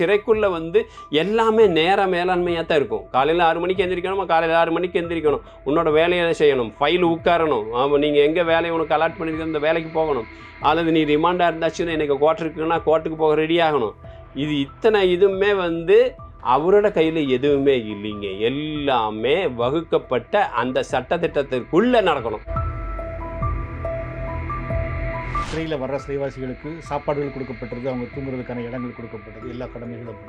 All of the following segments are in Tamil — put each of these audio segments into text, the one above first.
சிறைக்குள்ளே வந்து எல்லாமே நேர மேலாண்மையாக தான் இருக்கும். காலையில் ஆறு மணிக்கு எந்திரிக்கணும்? காலையில் ஆறு மணிக்கு எந்திரிக்கணும். உன்னோட வேலையை செய்யணும்? ஃபைல் உட்காரணும். ஆமாம் நீங்கள் எங்கே வேலையை உனக்கு அலாட் பண்ணியிருக்க அந்த வேலைக்கு போகணும். அல்லது நீ ரிமாண்டாக இருந்தாச்சுன்னா எனக்கு கோர்ட்டுக்குன்னா கோர்ட்டுக்கு போக ரெடி ஆகணும். இது இத்தனை இதுவுமே வந்து அவரோட கையில் எதுவுமே இல்லைங்க. எல்லாமே வகுக்கப்பட்ட அந்த சட்டத்திட்டத்திற்குள்ளே நடக்கணும். சிறையில் வர்ற சிறைவாசிகளுக்கு சாப்பாடுகள் கொடுக்கப்பட்டது அவங்க தூங்குறதுக்கான இடங்கள் கொடுக்கப்பட்டது எல்லா கடமைகளும்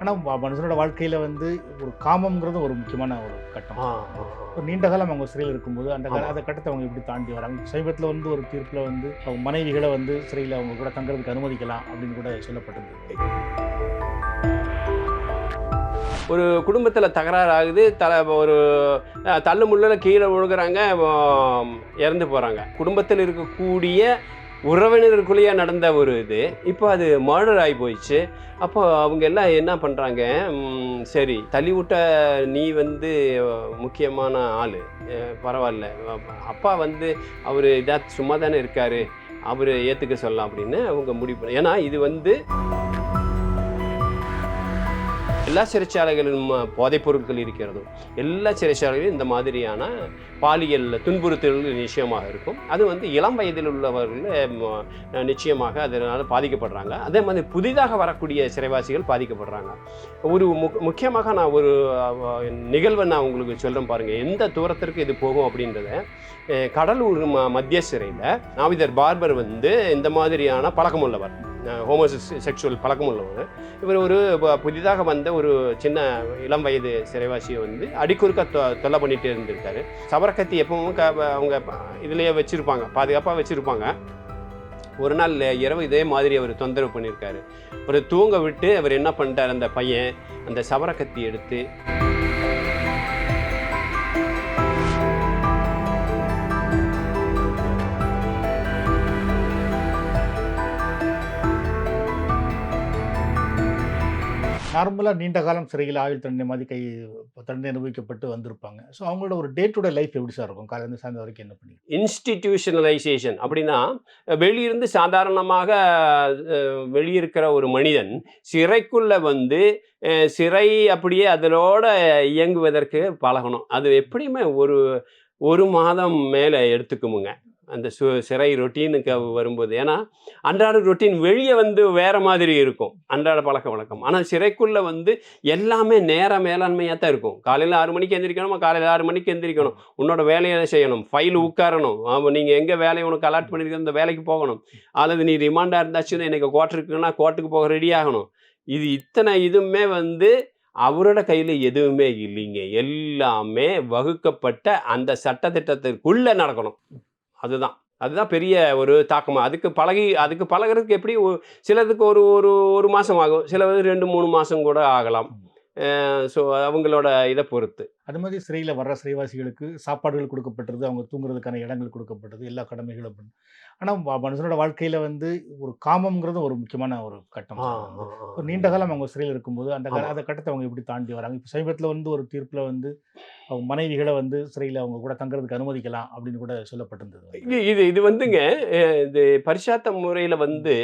ஆனால் மனுஷனோட வாழ்க்கையில் வந்து ஒரு காமம்ங்கிறது ஒரு முக்கியமான ஒரு கட்டம். ஒரு நீண்ட காலம் அவங்க சிறையில் இருக்கும்போது அந்த கா- ஆமா. அந்த கட்டத்தை அவங்க எப்படி தாண்டி வராங்க? சமீபத்தில் வந்து ஒரு தீர்ப்பில் வந்து அவங்க மனைவிகளை வந்து சிறையில் அவங்க கூட தங்குறதுக்கு அனுமதிக்கலாம் அப்படின்னு கூட சொல்லப்பட்டிருந்தது. ஒரு குடும்பத்தில் தகராறு ஆகுது தல ஒரு தள்ளு முள்ளில் கீழே விழுகிறாங்க இறந்து போகிறாங்க குடும்பத்தில் இருக்கக்கூடிய உறவினருக்குள்ளேயே நடந்த ஒரு இது. இப்போ அது மர்டர் ஆகி போயிடுச்சு. அப்போ அவங்க எல்லாம் என்ன பண்ணுறாங்க சரி தள்ளி விட்ட நீ வந்து முக்கியமான ஆள். பரவாயில்ல. அப்பா வந்து அவர் இதாக சும்மா தானே இருக்கார். அவர் ஏற்றுக்க சொல்லலாம் அப்படின்னு அவங்க முடிவு ஏன்னா இது வந்து எல்லா சிறைச்சாலைகளிலும் போதைப் பொருட்கள் இருக்கிறதும் எல்லா சிறைச்சாலைகளிலும் இந்த மாதிரியான பாலியல் துன்புறுத்தல்கள் நிச்சயமாக இருக்கும். அது வந்து இளம் வயதில் உள்ளவர்கள் நிச்சயமாக அதனால் பாதிக்கப்படுறாங்க. அதே மாதிரி புதிதாக வரக்கூடிய சிறைவாசிகள் பாதிக்கப்படுறாங்க. ஒரு மு முக்கியமாக நான் ஒரு நிகழ்வை நான் உங்களுக்கு சொல்கிறேன் பாருங்கள் எந்த தூரத்திற்கு இது போகும் அப்படின்றத கடலூர் ம மத்திய சிறையில் நாவிதர் பார்பர் வந்து இந்த மாதிரியான பழக்கமுள்ளவர் ஹோமோ செக்ஷுவல் பழக்கமுள்ளவர் இவர் ஒரு புதிதாக வந்த ஒரு சின்ன இளம் வயது சிறைவாசியை வந்து அடிக்குறுக்க தொ தொல்லை பண்ணிட்டு இருந்திருக்காரு. சவரக்கத்தி எப்பவும் க அவங்க இதுலேயே வச்சுருப்பாங்க பாதுகாப்பாக வச்சுருப்பாங்க. ஒரு நாள் இரவு இதே மாதிரி அவர் தொந்தரவு பண்ணியிருக்காரு ஒரு தூங்க விட்டு அவர் என்ன பண்ணிட்டார் அந்த பையன் அந்த சவரக்கத்தி எடுத்து நார்மலாக நீண்ட காலம் சிறையில் ஆயுள் தண்டனை மாதிரி கை தண்டனை அனுபவிக்கப்பட்டு வந்திருப்பாங்க. ஸோ அவங்களோட ஒரு டே டு டே லைஃப் எப்படி சார் இருக்கும்? காலையில சார்ந்த சாயந்தரம் வரைக்கும் என்ன பண்ணி இன்ஸ்டிடியூஷனலைசேஷன் அப்படின்னா வெளியிருந்து சாதாரணமாக வெளியிருக்கிற ஒரு மனிதன் சிறைக்குள்ளே வந்து சிறை அப்படியே அதனோட இயங்குவதற்கு பழகணும். அது எப்படியுமே ஒரு ஒரு மாதம் மேலே எடுத்துக்குமுங்க. அந்த சு சிறை ரொட்டீனுக்கு வரும்போது. ஏன்னா அன்றாட ரொட்டீன் வெளியே வந்து வேறு மாதிரி இருக்கும். அன்றாட பழக்க வழக்கம். ஆனால் சிறைக்குள்ளே வந்து எல்லாமே நேர மேலாண்மையாக தான் இருக்கும். காலையில் ஆறு மணிக்கு எந்திரிக்கணும்? காலையில் ஆறு மணிக்கு எந்திரிக்கணும். உன்னோட வேலையை செய்யணும். ஃபைல் உட்காரணும். ஆமாம் நீங்கள் எங்கே வேலையை உனக்கு அலாட் பண்ணியிருக்கோம் அந்த வேலைக்கு போகணும். அல்லது நீ ரிமாண்டாக இருந்தாச்சுன்னா எனக்கு கோர்ட்டுக்குன்னா கோர்ட்டுக்கு போக ரெடி ஆகணும். இது இத்தனை இதுவுமே வந்து அவரோட கையில் எதுவுமே இல்லைங்க. எல்லாமே வகுக்கப்பட்ட அந்த சட்டத்திட்டத்திற்குள்ளே நடக்கணும். அதுதான். அதுதான் பெரிய ஒரு தாக்கம். அதுக்கு பழகி அதுக்கு பழகுறதுக்கு எப்படி சிலதுக்கு ஒரு ஒரு ஒரு மாதம் ஆகும். சிலது ரெண்டு மூணு மாதம் கூட ஆகலாம். ஸோ அவங்களோட இதை பொறுத்து. அது மாதிரி சிறையில் வர்ற சிறைவாசிகளுக்கு சாப்பாடுகள் கொடுக்கப்பட்டது அவங்க தூங்குறதுக்கான இடங்கள் கொடுக்கப்பட்டது எல்லா கடமைகளும் ஆனால் மனுஷனோட வாழ்க்கையில் வந்து ஒரு காமம்ங்கிறது ஒரு முக்கியமான ஒரு கட்டம் ஒரு நீண்ட காலம் அவங்க சிறையில் இருக்கும்போது அந்த. அந்த கட்டத்தை அவங்க எப்படி தாண்டி வராங்க? இப்போ சமீபத்தில் வந்து ஒரு தீர்ப்பில் வந்து அவங்க மனைவிகளை வந்து சிறையில் அவங்க கூட தங்குறதுக்கு அனுமதிக்கலாம் அப்படின்னு கூட சொல்லப்பட்டிருந்தது இது இது இது வந்துங்க இது பரிசாத்த முறையில் வந்து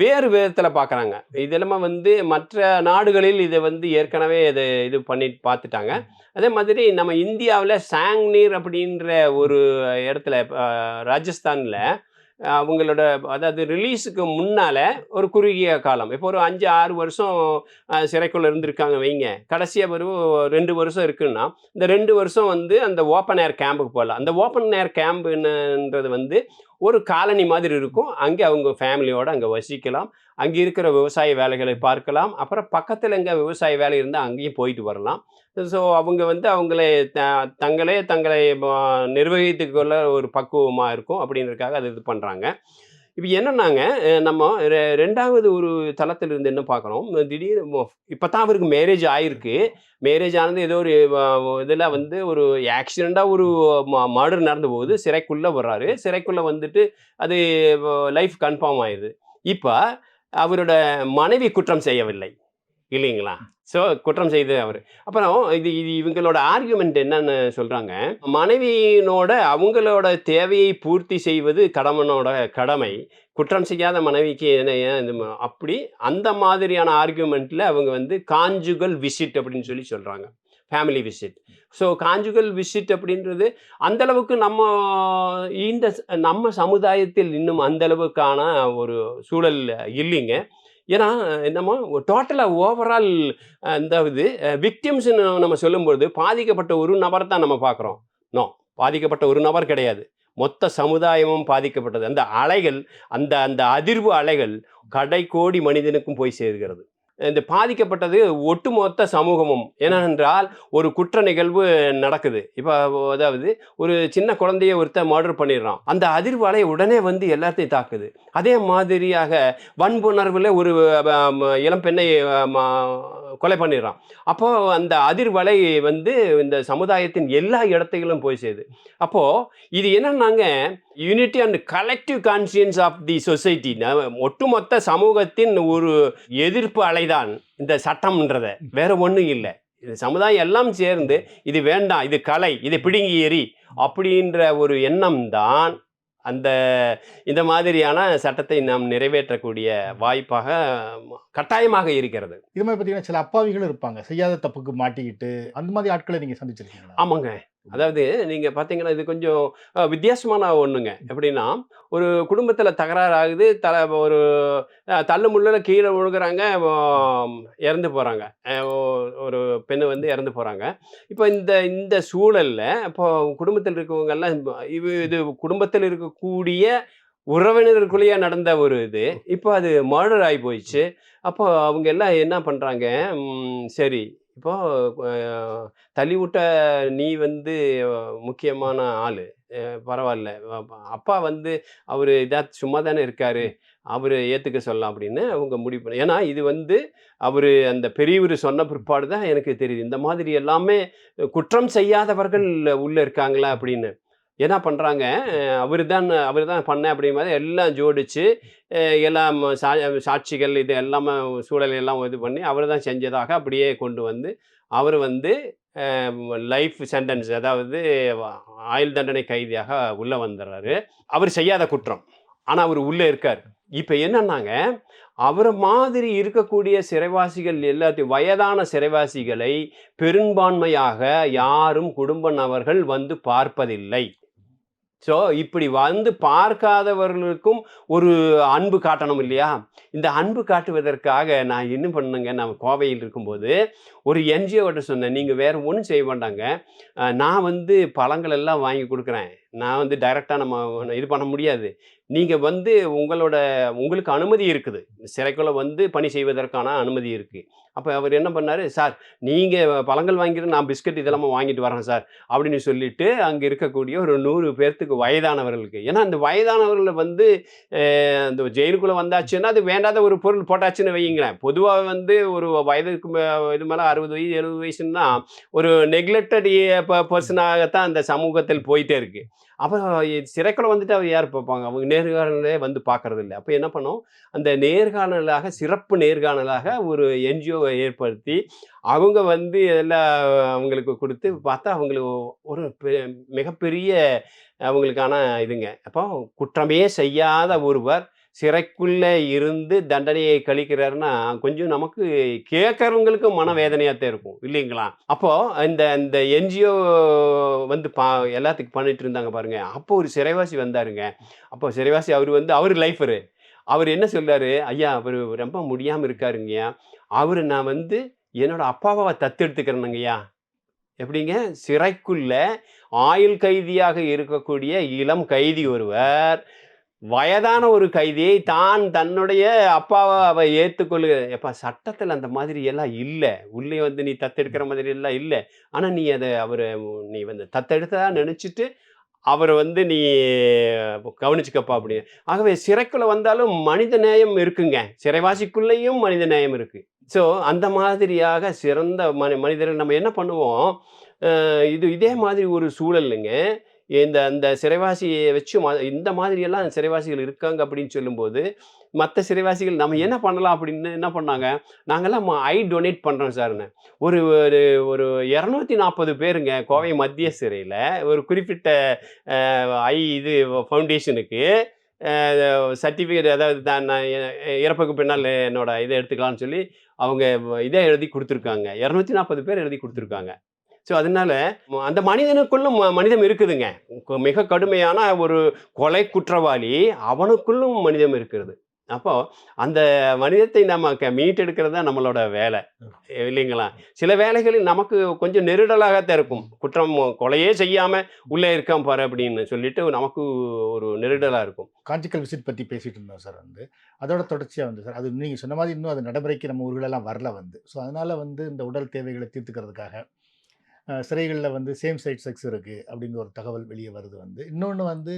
வேறு விதத்தில் பார்க்குறாங்க இதெல்லாம வந்து மற்ற நாடுகளில் இதை வந்து ஏற்கனவே இதை இது பண்ணி பார்த்துட்டாங்க அதே மாதிரி நம்ம இந்தியாவில் சாங்னீர் அப்படின்ற ஒரு இடத்துல ராஜஸ்தானில் அவங்களோட அதாவது ரிலீஸுக்கு முன்னால் ஒரு குறுகிய காலம். இப்போ ஒரு அஞ்சு ஆறு வருஷம் சிறைக்குள்ளே இருந்திருக்காங்க வைங்க. கடைசியாக ஒரு ரெண்டு வருஷம் இருக்குன்னா இந்த ரெண்டு வருஷம் வந்து அந்த ஓப்பன் ஏர் கேம்புக்கு போகலாம். அந்த ஓப்பன் ஏர் கேம்புன்றது வந்து ஒரு காலனி மாதிரி இருக்கும். அங்கே அவங்க ஃபேமிலியோடு அங்கே வசிக்கலாம். அங்கே இருக்கிற விவசாய வேலைகளை பார்க்கலாம். அப்புறம் பக்கத்தில் எங்கே விவசாய வேலை இருந்தால் அங்கேயும் போயிட்டு வரலாம். ஸோ அவங்க வந்து அவங்களே த தங்களே தங்களை நிர்வகித்து கொள்ள ஒரு பக்குவமாக இருக்கும் அப்படின்றதுக்காக அது இது பண்ணுறாங்க இப்போ என்னன்னாங்க நம்ம ரெ- ரெண்டாவது ஒரு தளத்தில் இருந்து என்ன பார்க்குறோம்? திடீர் இப்போ தான் அவருக்கு மேரேஜ் ஆயிருக்கு. மேரேஜ் ஆனது ஏதோ ஒரு இதில் வந்து ஒரு ஆக்சிடெண்ட்டாக ஒரு மர்டர் நடந்த போது சிறைக்குள்ளே வர்றாரு. சிறைக்குள்ளே வந்துட்டு அது லைஃப் கன்ஃபார்ம் ஆயிடுது. இப்போ அவரோட மனைவி குற்றம் செய்யவில்லை. இல்லைங்களா? ஸோ குற்றம் செய்து அவர். அப்புறம் இது இது இவங்களோட ஆர்குமெண்ட் என்னன்னு சொல்கிறாங்க மனைவியினோட அவங்களோட தேவையை பூர்த்தி செய்வது கடமனோட கடமை. குற்றம் செய்யாத மனைவிக்கு என்ன ஏன் இந்த அப்படி அந்த மாதிரியான ஆர்குமெண்ட்டில் அவங்க வந்து காஞ்சுகல் விசிட் அப்படின்னு சொல்லி சொல்கிறாங்க family visit so conjugal visit அப்படின்றது அந்த அளவுக்கு நம்ம இந்த நம்ம சமுதாயத்தில் இன்னும் அந்த அளவுக்கான ஒரு சூழல் இல்லைங்க. ஏன்னா என்னமோ டோட்டலாக ஓவரால் அதாவது இது விக்டிம்ஸ்னு நம்ம சொல்லும்பொழுது பாதிக்கப்பட்ட ஒரு நபர் தான் நம்ம பார்க்குறோம். நோ பாதிக்கப்பட்ட ஒரு நபர் கிடையாது. மொத்த சமுதாயமும் பாதிக்கப்பட்டது. அந்த அலைகள் அந்த அந்த அதிர்வு அலைகள் கடை கோடி மனிதனுக்கும் போய் சேர்கிறது. இந்த பாதிக்கப்பட்டது ஒட்டுமொத்த சமூகமும். ஏனென்றால் ஒரு குற்ற நிகழ்வு நடக்குது. இப்போ அதாவது ஒரு சின்ன குழந்தைய ஒருத்தர் மர்டர் பண்ணிடுறான். அந்த அதிர்வலை உடனே வந்து எல்லாத்தையும் தாக்குது. அதே மாதிரியாக வன்புணர்வில் ஒரு இளம் பெண்ணை கொலை பண்ணிடுறான். அப்போது அந்த அதிர்வலை வந்து இந்த சமுதாயத்தின் எல்லா இடத்துகளும் போய் சேருது. அப்போது இது என்னன்னாங்க unity and collective conscience of the society ஒட்டுமொத்த சமூகத்தின் ஒரு எதிர்ப்பு அலைதான் இந்த சட்டம்ன்றத. வேற ஒன்றும் இல்லை. இது சமுதாயம் எல்லாம் சேர்ந்து இது வேண்டாம் இது கலை இது பிடுங்கி எறி அப்படின்ற ஒரு எண்ணம் தான் அந்த இந்த மாதிரியான சட்டத்தை நாம் நிறைவேற்றக்கூடிய வாய்ப்பாக கட்டாயமாக இருக்கிறது. இது மாதிரி பார்த்தீங்கன்னா சில அப்பாவிகளும் இருப்பாங்க. செய்யாத தப்புக்கு மாட்டிக்கிட்டு அந்த மாதிரி ஆட்களை நீங்க சந்திச்சிருக்கீங்களா? ஆமாங்க. அதாவது நீங்கள் பார்த்தீங்கன்னா இது கொஞ்சம் வித்தியாசமான ஒன்றுங்க எப்படின்னா ஒரு குடும்பத்தில் தகராறு ஆகுது த ஒரு தள்ளு முள்ளில் கீழே விழுகுறாங்க இறந்து போகிறாங்க ஒரு பெண்ணு வந்து இறந்து போகிறாங்க இப்போ இந்த இந்த சூழலில் இப்போ குடும்பத்தில் இருக்கவங்க எல்லாம் இப்ப இது இது குடும்பத்தில் இருக்கக்கூடிய உறவினருக்குள்ளேயே நடந்த ஒரு இது. இப்போ அது மர்டர் ஆகி போயிடுச்சு. அப்போ அவங்க எல்லாம் என்ன பண்ணுறாங்க சரி இப்போ அஹ், தள்ளி விட்ட நீ வந்து முக்கியமான ஆள். பரவாயில்ல அப்ப- அப்பா வந்து அவர் இதா சும்மா தானே இருக்காரு. அவர் ஏற்றுக்க சொல்லலாம் அப்படின்னு அவங்க முடிவு பண்ண ஏன்னா இது வந்து அவர் அந்த பெரியவர் சொன்ன பிற்பாடு தான் எனக்கு தெரியுது. இந்த மாதிரி எல்லாமே குற்றம் செய்யாதவர்கள் உள்ளே இருக்காங்களா அப்படின்னு. என்ன பண்ணுறாங்க அவர் தான் அவர் தான் பண்ண அப்படிங்கிற மாதிரி எல்லாம் ஜோடிச்சு எல்லாம் சா சாட்சிகள் இது எல்லாமே சூழல் எல்லாம் இது பண்ணி அவர் தான் செஞ்சதாக அப்படியே கொண்டு வந்து அவர் வந்து லைஃப் சென்டென்ஸ் அதாவது ஆயுள் தண்டனை கைதியாக உள்ளே வந்துடுறாரு அவர் செய்யாத குற்றம். ஆனால் அவர் உள்ளே இருக்கார். இப்போ என்னன்னாங்க? அவரை மாதிரி இருக்கக்கூடிய சிறைவாசிகள் எல்லாத்தையும் வயதான சிறைவாசிகளை பெரும்பான்மையாக யாரும் குடும்ப நபர்கள் வந்து பார்ப்பதில்லை. ஸோ இப்படி வந்து பார்க்காதவர்களுக்கும் ஒரு அன்பு காட்டணும் இல்லையா? இந்த அன்பு காட்டுவதற்காக நான் என்ன பண்ணுங்க. நான் கோவையில் இருக்கும்போது ஒரு என்ஜிஓட்ட சொன்னேன் நீங்கள் வேறு ஒன்றும் செய்ய வேண்டாங்க. நான் வந்து பழங்கள் எல்லாம் வாங்கி கொடுக்குறேன். நான் வந்து டைரெக்டாக நம்ம இது பண்ண முடியாது. நீங்கள் வந்து உங்களோட உங்களுக்கு அனுமதி இருக்குது. சிறைக்குள்ள வந்து பணி செய்வதற்கான அனுமதி இருக்குது அப்போ அவர் என்ன பண்ணார்? சார் நீங்கள் பழங்கள் வாங்கிட்டு நான் பிஸ்கட் இதெல்லாம் வாங்கிட்டு வரேன் சார் அப்படின்னு சொல்லிட்டு அங்கே இருக்கக்கூடிய ஒரு நூறு பேர்த்துக்கு வயதானவர்களுக்கு. ஏன்னா அந்த வயதானவர்களை வந்து அந்த ஜெயிலுக்குள்ளே வந்தாச்சுன்னா அது வேண்டாத ஒரு பொருள் போட்டாச்சுன்னு வையுங்களேன். பொதுவாக வந்து ஒரு வயதுக்கு மே- இது மேலே அறுபது வயசு எழுபது வயசுன்னா ஒரு நெக்லெக்டட் பர்சனாகத்தான் அந்த சமூகத்தில் போயிட்டே இருக்குது அப்போ சிறைக்குள்ள வந்துட்டு அவர் யார் பார்ப்பாங்க? அவங்க நேர்காணலே வந்து பார்க்கறது இல்லை அப்போ என்ன பண்ணோம்? அந்த நேர்காணலாக சிறப்பு நேர்காணலாக ஒரு என்ஜிஓவை ஏற்படுத்தி அவங்க வந்து எல்லாம் அவங்களுக்கு கொடுத்து பார்த்தா அவங்களுக்கு ஒரு பெ- மிகப்பெரிய அவங்களுக்கான இதுங்க. அப்போ குற்றமே செய்யாத ஒருவர் சிறைக்குள்ளே இருந்து தண்டனையை கழிக்கிறாருன்னா கொஞ்சம் நமக்கு கேட்குறவங்களுக்கு மனவேதனையாக இருக்கும் இல்லைங்களா? அப்போது இந்த இந்த என்ஜிஓ வந்து பா எல்லாத்துக்கும் பண்ணிட்டு இருந்தாங்க பாருங்கள் அப்போ ஒரு சிறைவாசி வந்தாருங்க. அப்போ சிறைவாசி அவர் வந்து அவர் லைஃபரு. அவர் என்ன சொல்கிறார் ஐயா அவர் ரொம்ப முடியாமல் இருக்காருங்கய்யா அவர் நான் வந்து என்னோட அப்பாவை தத்தெடுத்துக்கிறேனுங்கய்யா எப்படிங்க? சிறைக்குள்ள ஆயுள் கைதியாக இருக்கக்கூடிய இளம் கைதி ஒருவர் வயதான ஒரு கைதியை தான் தன்னுடைய அப்பாவை அவ ஏற்றுக்கொள்ளு எப்பா சட்டத்தில் அந்த மாதிரி எல்லாம் இல்லை. உள்ளே வந்து நீ தத்தெடுக்கிற மாதிரி எல்லாம் இல்லை. ஆனால் நீ அதை அவர் நீ வந்து தத்தெடுத்ததா நினச்சிட்டு அவரை வந்து நீ கவனிச்சுக்கப்பா அப்படி ஆகவே சிறைக்குள்ள வந்தாலும் மனித நேயம் இருக்குங்க. சிறைவாசிக்குள்ளேயும் மனித நேயம் இருக்கு. ஸோ அந்த மாதிரியாக சிறந்த மனி மனிதர்கள் நம்ம என்ன பண்ணுவோம்? இது இதே மாதிரி ஒரு சூழல்லைங்க. இந்த அந்த சிறைவாசியை வச்சு இந்த மாதிரியெல்லாம் சிறைவாசிகள் இருக்காங்க அப்படின்னு சொல்லும்போது மற்ற சிறைவாசிகள் நம்ம என்ன பண்ணலாம் அப்படின்னு என்ன பண்ணாங்க? நாங்கெல்லாம் ஐ டொனேட் பண்ணுறோம் சார்னு ஒரு ஒரு ஒரு இரநூத்தி நாற்பது பேருங்க கோவை மத்திய சிறையில் ஒரு குறிப்பிட்ட ஐ இது ஃபவுண்டேஷனுக்கு சர்டிஃபிகேட் அதாவது தான் இறப்புக்கு பின்னால் என்னோட இதை எடுத்துக்கலாம்னு சொல்லி அவங்க இதை எழுதி கொடுத்துருக்காங்க. இரநூத்தி நாற்பது பேர் எழுதி கொடுத்துருக்காங்க. ஸோ அதனால அந்த மனிதனுக்குள்ளும் மனிதம் இருக்குதுங்க. மிக கடுமையான ஒரு கொலை குற்றவாளி அவனுக்குள்ளும் மனிதம் இருக்கிறது. அப்போ அந்த மனிதத்தை நம்ம க- மீட்டெடுக்கிறது தான் நம்மளோட வேலை. இல்லைங்களா? சில வேலைகளில் நமக்கு கொஞ்சம் நெருடலாகத்தான் இருக்கும். குற்றம் கொலையே செய்யாம உள்ளே இருக்கான் பாரு அப்படின்னு சொல்லிட்டு நமக்கு ஒரு நெருடலா இருக்கும். காஞ்சிக்கல் விசிட் பற்றி பேசிட்டு இருந்தோம் சார் வந்து. அதோட தொடர்ச்சியாக வந்து சார் அது நீங்கள் சொன்ன மாதிரி இன்னும் அது நடைமுறைக்கு நம்ம ஊர்களெல்லாம் வரல வந்து. ஸோ அதனால் வந்து இந்த உடல் தேவைகளை தீர்த்துக்கிறதுக்காக சிறைகளில் வந்து சேம் சைட் செக்ஸ் இருக்குது அப்படிங்கிற ஒரு தகவல் வெளியே வருது வந்து. இன்னொன்று வந்து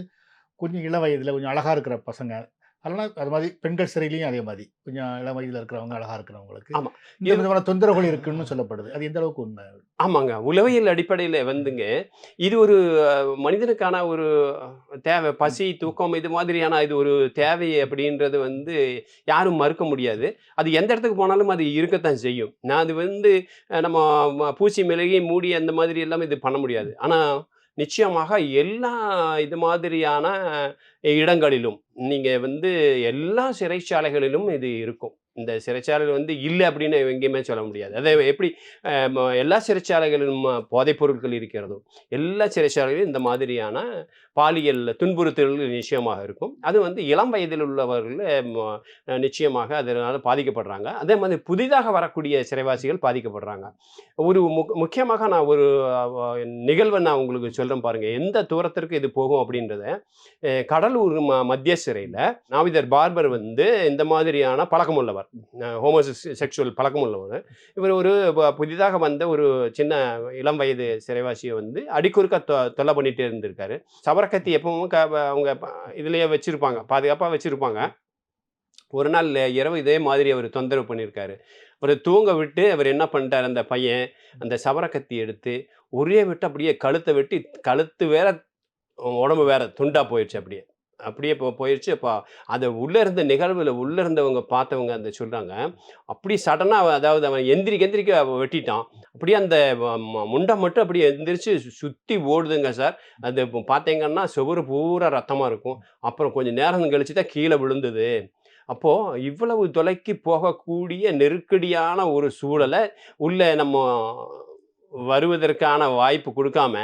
கொஞ்சம் இள வயதில் கொஞ்சம் அழகாக இருக்கிற பசங்க அதனால் அது மாதிரி பெண்கள் சிறையிலையும் அதே மாதிரி. கொஞ்சம் இள வயதில் இருக்கிறவங்க அழகாக இருக்கிறவங்களுக்கு. ஆமா. இந்த விதமான தொந்தரவுகள் இருக்குன்னு சொல்லப்படுது. அது எந்த அளவுக்கு உண்மை? ஆமாங்க. உளவியல் அடிப்படையில் வந்துங்க இது ஒரு மனிதனுக்கான ஒரு தேவை. பசி தூக்கம் இது மாதிரியான இது ஒரு தேவை அப்படின்றது வந்து யாரும் மறுக்க முடியாது. அது எந்த இடத்துக்கு போனாலும் அது இருக்கத்தான் செய்யும். நான் அது வந்து நம்ம ம- பூசி மெழுகி மூடி அந்த மாதிரி எல்லாம் இது பண்ண முடியாது. ஆனால் நிச்சயமாக எல்லா இது மாதிரியான இடங்களிலும். நீங்கள் வந்து எல்லா சிறைச்சாலைகளிலும் இது இருக்கும். இந்த சிறைச்சாலையில் வந்து இல்லை அப்படின்னு எங்கேயுமே சொல்ல முடியாது. அதை எப்படி எல்லா சிறைச்சாலைகளிலும் போதைப்பொருட்கள் போதைப் பொருட்கள் இருக்கிறதோ எல்லா சிறைச்சாலைகளிலும் இந்த மாதிரியான பாலியல் துன்புறுத்தல்கள் நிச்சயமாக இருக்கும். அது வந்து இளம் வயதில் உள்ளவர்கள் நிச்சயமாக அதனால் பாதிக்கப்படுறாங்க. அதே மாதிரி புதிதாக வரக்கூடிய சிறைவாசிகள் பாதிக்கப்படுறாங்க. ஒரு முக் முக்கியமாக நான் ஒரு நிகழ்வை நான் உங்களுக்கு சொல்கிறேன் பாருங்கள் எந்த தூரத்திற்கு இது போகும் அப்படின்றத கடல் கடலூர் ம மத்திய சிறையில் நாவிதர் பார்பர் வந்து இந்த மாதிரியான பழக்கம் உள்ளவர். ஹோமோ செக்ஷுவல் பழக்கமுள்ளவர் இவர் ஒரு புதிதாக வந்த ஒரு சின்ன இளம் வயது சிறைவாசியை வந்து அடிக்குறுக்க தொ தொல்லை பண்ணிட்டு இருந்திருக்காரு. சவரக்கத்தி எப்பவும் க அவங்க இதுலேயே வச்சுருப்பாங்க வச்சிருப்பாங்க பாதுகாப்பாக வச்சிருப்பாங்க. ஒரு நாள் இரவு இதே மாதிரி அவர் தொந்தரவு பண்ணியிருக்காரு அவர் தூங்க விட்டு அவர் என்ன பண்ணிட்டார் அந்த பையன் அந்த சவரக்கத்தி எடுத்து ஒரே விட்டு அப்படியே கழுத்தை வெட்டி கழுத்து வேற உடம்பு வேற துண்டாக போயிடுச்சு அப்படியே. அப்படியே இப்போ போயிடுச்சு இப்போ அதை உள்ளே இருந்த நிகழ்வில் உள்ளே இருந்தவங்க பார்த்தவங்க அந்த சொல்கிறாங்க அப்படி சடனாக அதாவது அவன் எந்திரிக்க எந்திரிக்க வெட்டிட்டான். அப்படியே அந்த முண்டை மட்டும் அப்படியே எந்திரிச்சு சுற்றி ஓடுதுங்க சார். அது இப்போ பார்த்தீங்கன்னா சுவரு பூரா ரத்தமாக இருக்கும். அப்புறம் கொஞ்சம் நேரம் கழிச்சு தான் கீழே விழுந்தது. அப்போது இவ்வளவு தொலைக்கு போகக்கூடிய நெருக்கடியான ஒரு சூழலை உள்ளே நம்ம வருவதற்கான வாய்ப்பு கொடுக்காம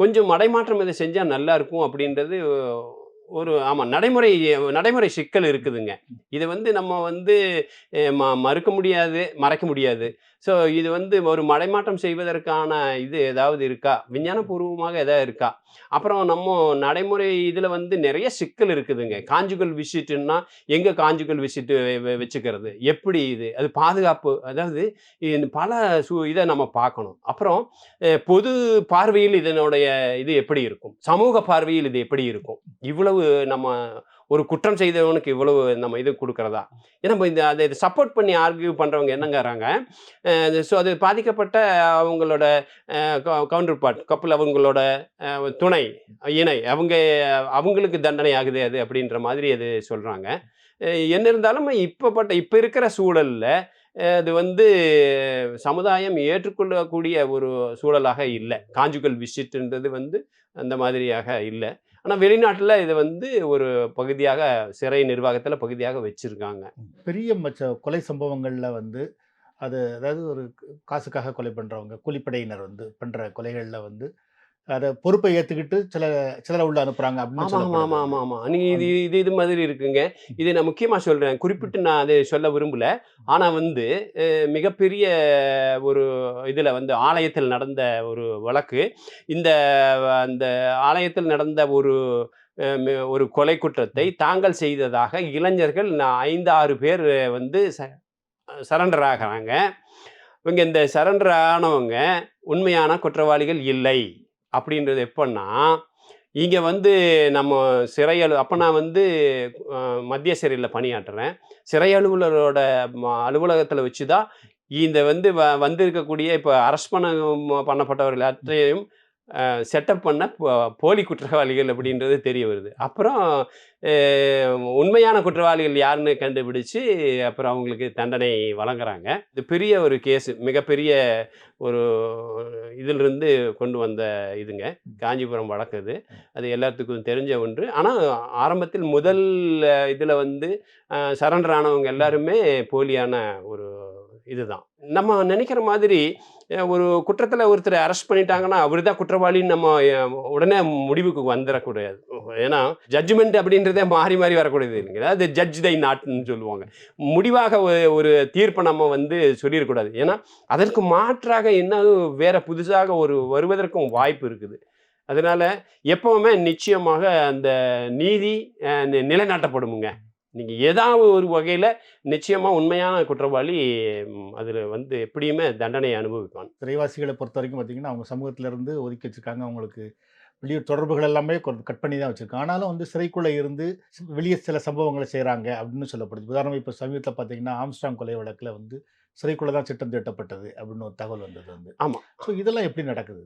கொஞ்சம் மடைமாற்றம் இதை செஞ்சால் நல்லா இருக்கும் அப்படின்றது ஒரு ஆமாம் நடைமுறை நடைமுறை சிக்கல் இருக்குதுங்க. இதை வந்து நம்ம வந்து ம மறுக்க முடியாது மறைக்க முடியாது. ஸோ இது வந்து ஒரு மடைமாற்றம் செய்வதற்கான இது ஏதாவது இருக்கா? விஞ்ஞானபூர்வமாக எதாவது இருக்கா? அப்புறம் நம்ம நடைமுறை இதில் வந்து நிறைய சிக்கல் இருக்குதுங்க. காஞ்சுகல் விசிட்டுன்னா எங்கே காஞ்சுகல் விசிட்டு வச்சுக்கிறது? எப்படி இது? அது பாதுகாப்பு அதாவது பல சு இதை நம்ம பார்க்கணும். அப்புறம் பொது பார்வையில் இதனுடைய இது எப்படி இருக்கும்? சமூக பார்வையில் இது எப்படி இருக்கும்? இவ்வளவு நம்ம ஒரு குற்றம் செய்தவனுக்கு இவ்வளவு நம்ம இது கொடுக்கறதா? ஏன்னா நம்ம இந்த அதை சப்போர்ட் பண்ணி ஆர்கியூ பண்ணுறவங்க என்னங்கிறாங்க? ஸோ அது பாதிக்கப்பட்ட அவங்களோட கவுண்டர் பார்ட் கப்பல் அவங்களோட துணை இணை அவங்க அவங்களுக்கு தண்டனை ஆகுது அது அப்படின்ற மாதிரி அது சொல்கிறாங்க என்ன இருந்தாலும் இப்போப்பட்ட இப்போ இருக்கிற சூழலில் அது வந்து சமுதாயம் ஏற்றுக்கொள்ளக்கூடிய ஒரு சூழலாக இல்லை. காஞ்சுகல் விசிட்ன்றது வந்து அந்த மாதிரியாக இல்லை. ஆனால் வெளிநாட்டில் இது வந்து ஒரு பகுதியாக சிறை நிர்வாகத்தில் பகுதியாக வச்சுருக்காங்க. பெரிய மச்ச கொலை சம்பவங்களில் வந்து அது அதாவது ஒரு காசுக்காக கொலை பண்ணுறவங்க கூலிப்படையினர் வந்து பண்ணுற கொலைகளில் வந்து அதை பொறுப்பை ஏற்றுக்கிட்டு சில சிலரை உள்ள அனுப்புகிறாங்க அப்படின்னு ஆமாம் ஆமாம் ஆமாம். ஆமாம் நீங்கள் இது இது இது மாதிரி இருக்குங்க. இது நான் முக்கியமாக சொல்கிறேன் குறிப்பிட்டு நான் அதை சொல்ல விரும்பல. ஆனால் வந்து மிகப்பெரிய ஒரு இதில் வந்து ஆலயத்தில் நடந்த ஒரு வழக்கு. இந்த அந்த ஆலயத்தில் நடந்த ஒரு ஒரு கொலை குற்றத்தை தாங்கள் செய்ததாக இளைஞர்கள் நான் ஐந்து ஆறு பேர் வந்து ச சரண்டர் ஆகிறாங்க. இவங்க இந்த சரண்டர் ஆனவங்க உண்மையான குற்றவாளிகள் இல்லை. அப்படின்றது எப்படின்னா இங்கே வந்து நம்ம சிறை அலு அப்போ நான் வந்து மத்திய சிறையில் பணியாற்றுறேன். சிறை அலுவலரோட அலுவலகத்தில் வச்சு தான் இந்த வந்து வ வந்திருக்கக்கூடிய இப்போ அரெஸ்ட் பண்ண பண்ணப்பட்டவர்கள் அத்தையும் செட்டப் பண்ண போலி குற்றவாளிகள் அப்படின்றது தெரிய வருது. அப்புறம் உண்மையான குற்றவாளிகள் யாருன்னு கண்டுபிடிச்சு அப்புறம் அவங்களுக்கு தண்டனை வழங்குறாங்க. இது பெரிய ஒரு கேஸ் மிகப்பெரிய ஒரு இதிலிருந்து கொண்டு வந்த இதுங்க. காஞ்சிபுரம் வழக்கு இது அது எல்லாத்துக்கும் தெரிஞ்ச ஒன்று. ஆனால் ஆரம்பத்தில் முதல் இதில் வந்து சரண்டர் ஆனவங்க எல்லாருமே போலியான ஒரு இதுதான். நம்ம நினைக்கிற மாதிரி ஒரு குற்றத்தில் ஒருத்தர் அரெஸ்ட் பண்ணிட்டாங்கன்னா அவர் தான் குற்றவாளின்னு நம்ம உடனே முடிவுக்கு வந்துடக்கூடாது ஏன்னா ஜட்ஜ்மெண்ட் அப்படின்றதே மாறி மாறி வரக்கூடியது இல்லைங்களா? அது ஜட்ஜ் தை நாட்னு சொல்லுவாங்க. முடிவாக ஒரு- ஒரு தீர்ப்பை நம்ம வந்து சொல்லிடக்கூடாது ஏன்னா அதற்கு மாற்றாக என்ன வேற புதுசாக ஒரு வருவதற்கும் வாய்ப்பு இருக்குது. அதனால் எப்பவுமே நிச்சயமாக அந்த நீதி நிலைநாட்டப்படுமுங்க. நீங்கள் ஏதாவது ஒரு வகையில் நிச்சயமாக உண்மையான குற்றவாளி அதில் வந்து எப்படியுமே தண்டனை அனுபவிப்பான். சிறைவாசிகளை பொறுத்த வரைக்கும் பார்த்தீங்கன்னா அவங்க சமூகத்துல இருந்து ஒதுக்கி வச்சிருக்காங்க. அவங்களுக்கு வெளியூர் தொடர்புகள் எல்லாமே கட் பண்ணி தான் வச்சிருக்காங்க. ஆனாலும் வந்து சிறைக்குள்ளே இருந்து வெளியே சில சம்பவங்களை செய்கிறாங்க அப்படின்னு சொல்லப்படுது. உதாரணம் இப்போ சமீபத்தில் பார்த்தீங்கன்னா ஆம்ஸ்டாங் கொலை வழக்கில் வந்து சிறைக்குள்ளே தான் சிட்டம் தீட்டப்பட்டது அப்படின்னு ஒரு தகவல் வந்தது வந்து. ஆமா. ஸோ இதெல்லாம் எப்படி நடக்குது?